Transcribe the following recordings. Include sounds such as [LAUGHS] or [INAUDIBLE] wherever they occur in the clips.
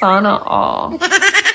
Sana all. [LAUGHS]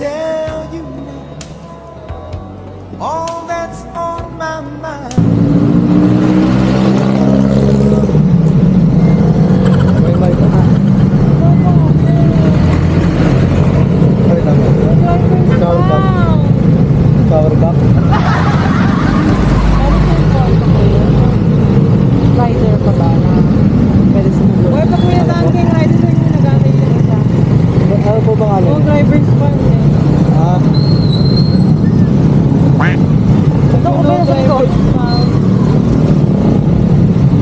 tell you now. All that's on my mind. May mic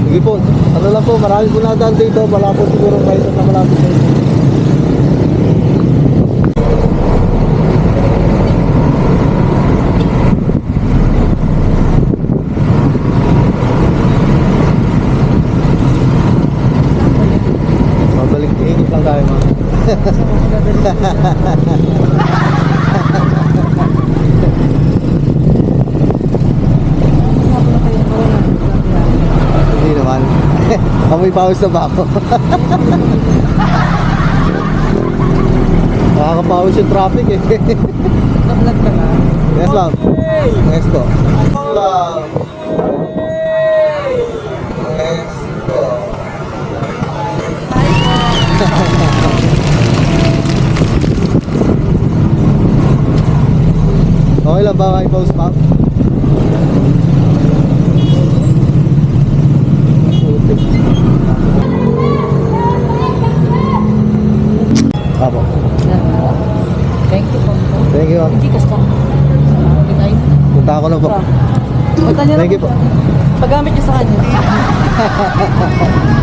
sige po. Ano lang po, marami po nadaan dito. Wala po siguro kayo sa malapit sa inyo. Babalik ingit lang tayo mga. [LAUGHS] Hindi naman. Amoy pawis na ba ako? [LAUGHS] Nakakapawis yung traffic eh. Nag-vlog ka na? yes lang. Yes po. Lang. Yes po. Okay lang ba kayo post ma'am? Thank you po. Thank you. Hindi ka. Punta ako na po. Thank you po. Paggamit niyo sa kanya. [LAUGHS]